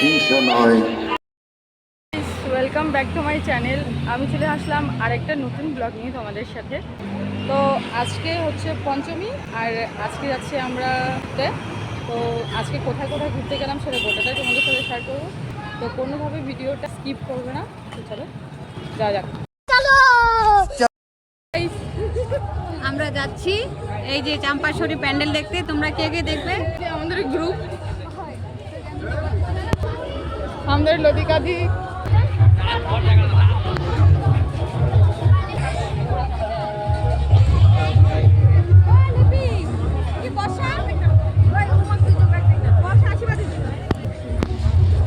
হিংসা নয় welcome back to my channel আমি চলে আসলাম আরেকটা নতুন ব্লগ নিয়ে তোমাদের সাথে। তো আজকে হচ্ছে পঞ্চমী আর আজকে যাচ্ছি আমরা তো। আজকে কোথায় কোথায় ঘুরতে গেলাম সেটা গোটাটাই তোমাদের সাথে শেয়ার করব। তো কোনোভাবে ভিডিওটা স্কিপ করবে না। তো চলো যা যাক। আমরা যাচ্ছি। এই যে চাম্পাশরী প্যান্ডেল দেখতে তোমরা কে কে দেখবে? আমাদের গ্রুপ আমাদের লতিকা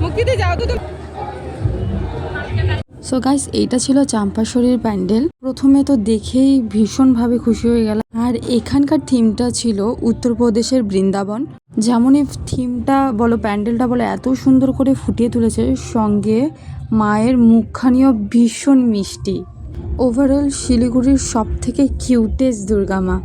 মুক্তিতে যাও তো তুমি। সো গাইস এইটা ছিল চাম্পাশরীর প্যান্ডেল। প্রথমে তো দেখেই ভীষণভাবে খুশি হয়ে গেলাম। আর এখানকার থিমটা ছিল উত্তরপ্রদেশের বৃন্দাবন। যেমনই থিমটা বলো, প্যান্ডেলটা বলো, এত সুন্দর করে ফুটিয়ে তুলেছে। সঙ্গে মায়ের মুখখানিও ভীষণ মিষ্টি। ওভারঅল শিলিগুড়ির সব থেকে কিউটেস্ট দুর্গা মা।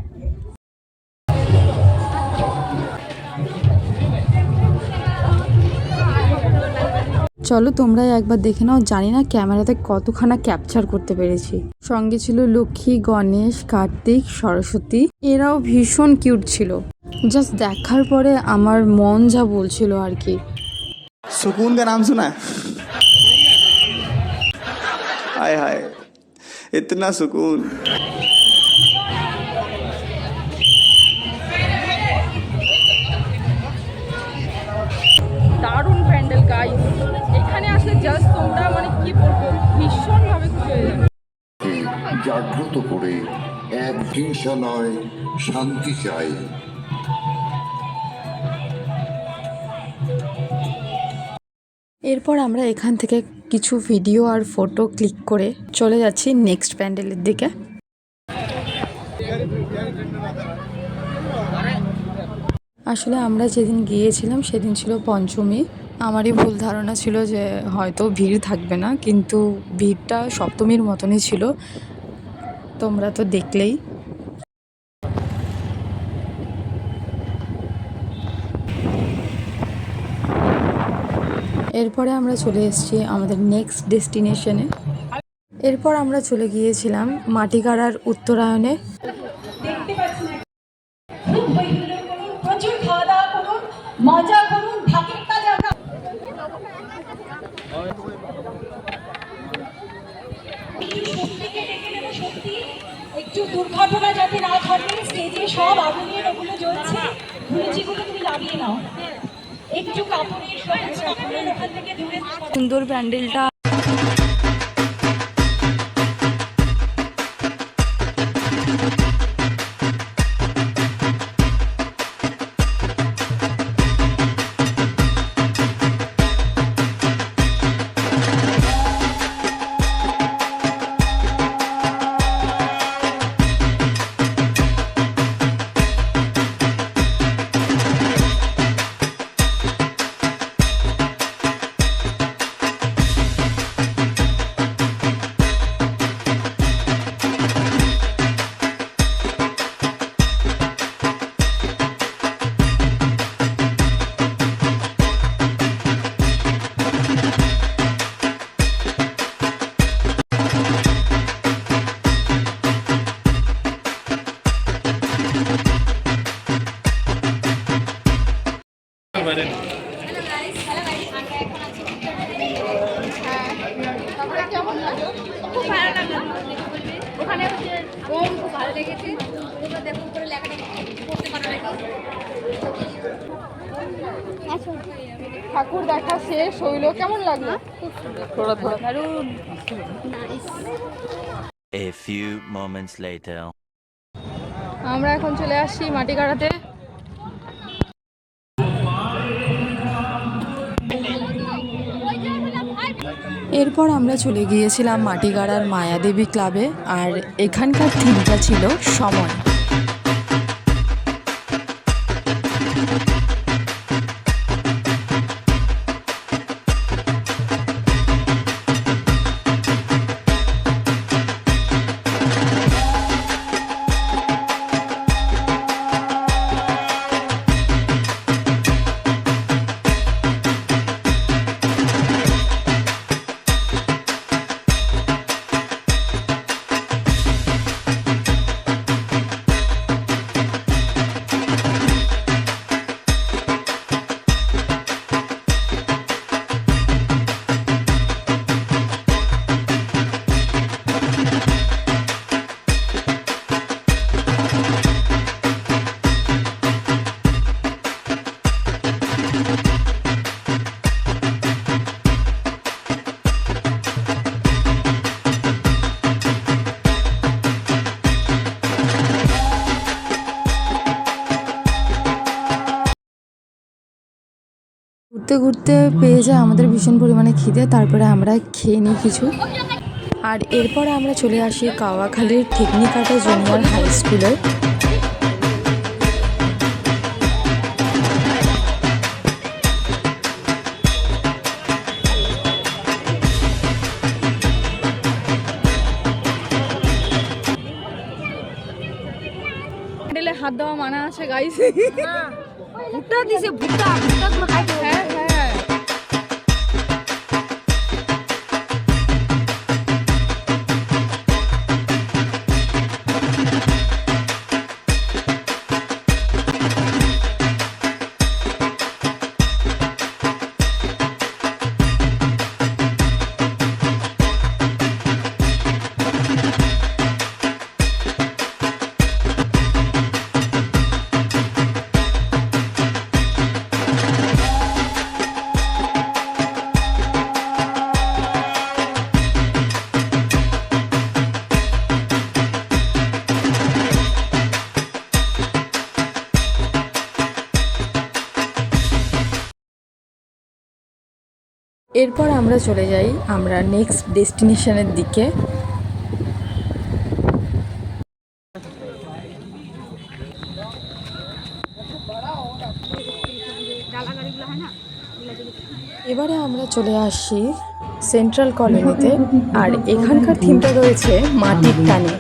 চলো, তোমরাই একবার দেখে নাও। জানি না ক্যামেরাতে কতখানা ক্যাপচার করতে পেরেছি। সঙ্গে ছিল লক্ষ্মী, গণেশ, কার্তিক, সরস্বতী। এরাও ভীষণ কিউট ছিল। জাস্ট দেখার পরে আমার মন যা বলছিল আর কি सुकून का नाम सुना है हाय हाय इतना सुकून দারুণ প্যান্ডেল গাইস এখানে আসলে জাস্ট তোমরা মানে কি বলবো ভীষণভাবে খুশি হয়ে যাবে জাগ্রত করে এক হিংসা নয় শান্তি চাই এরপর আমরা এখান থেকে কিছু ভিডিও আর ফটো ক্লিক করে চলে যাচ্ছি নেক্সট প্যান্ডেলের দিকে। আসলে আমরা যেদিন গিয়েছিলাম সেদিন ছিল পঞ্চমী। আমারই ভুল ধারণা ছিল যে হয়তো ভিড় থাকবে না, কিন্তু ভিড়টা সপ্তমীর মতনই ছিল। তোমরা তো দেখলেই। এরপরে আমরা চলে এসেছি আমাদের নেক্সট ডেস্টিনেশনে এরপর আমরা চলে গিয়েছিলাম মাটিগাড়ার উত্তরায়ণে। দুর্ঘটনা যাতে না ঘটে স্টেজে সব আগুনের ওগুলো জ্বলছে। তুমি লাগিয়ে নাও। সুন্দর প্যান্ডেলটা ঠাকুর দেখা শেষ হইল। কেমন লাগল? দারুণ A few moments later. আমরা এখন চলে আসছি মাটিগাড়াতে এরপর আমরা চলে গিয়েছিলাম মাটি মাটিগাড়ার মায়াদেবী ক্লাবে আর এখানকার থিমটা ছিল সময়। ঘুরতে ঘুরতে পেয়ে যায় আমাদের ভীষণ পরিমাণে খিদে, তারপরে আমরা খেয়ে নিই কিছু। আর এরপরে আমরা চলে আসি কাওয়াখালীর ঠিকনিকাটা জুনিয়র হাই স্কুলে अच्छा, है। हाँ। गाइस भुट्टा दिसे भुट्टा। भुट्टा में खाए है। এরপর আমরা চলে যাই আমরা নেক্সট ডেস্টিনেশনের দিকে। এবারে আমরা চলে আসি সেন্ট্রাল কলোনিতে আর এখানকার থিমটা রয়েছে মাটির টানে।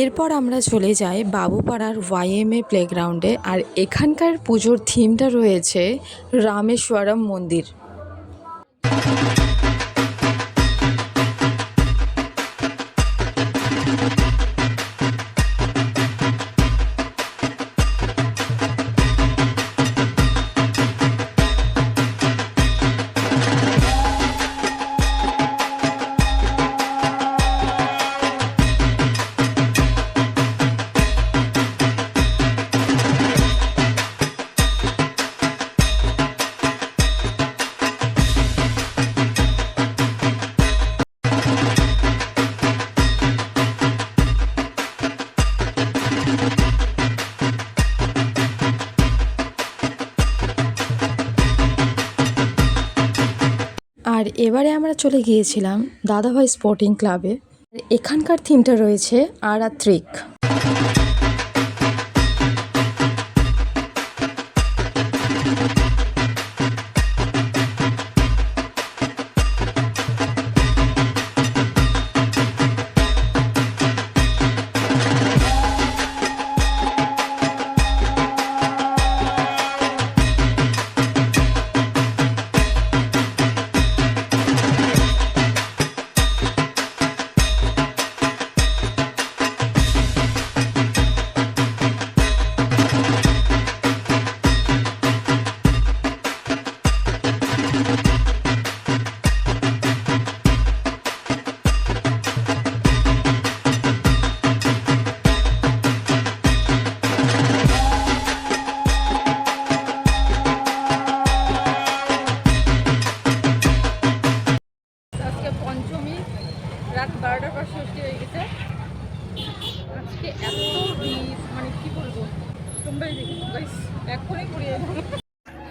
এরপর আমরা চলে যাই বাবুপাড়ার ওয়াইএমএ প্লেগ্রাউন্ডে আর এখানকার পুজোর থিমটা রয়েছে রামেশ্বরম মন্দির। এবারে আমরা চলে গিয়েছিলাম দাদাভাই স্পোর্টিং ক্লাবে। এখানকার থিমটা রয়েছে আরাত্রিক।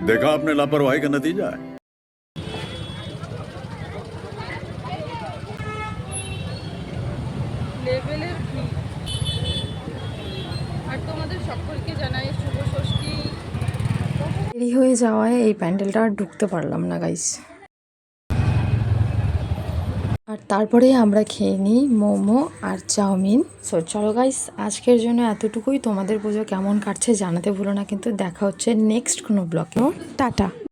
देखा आपने लापरवाही का नतीजा है লেভেলের ভিড় আর তোমাদের সকলকে জানাই শুভ ষষ্ঠী দেরি হয়ে যাওয়ায় এই প্যান্ডেলটা আর ঢুকতে পারলাম না গাইস আর তারপরে আমরা খেয়ে নিই মোমো আর চাউমিন। সো চলো গাইস আজকের জন্য এতটুকুই। তোমাদের পুজো কেমন কাটছে জানাতে ভুলো না, কিন্তু দেখা হচ্ছে নেক্সট কোনো ব্লগে টাটা।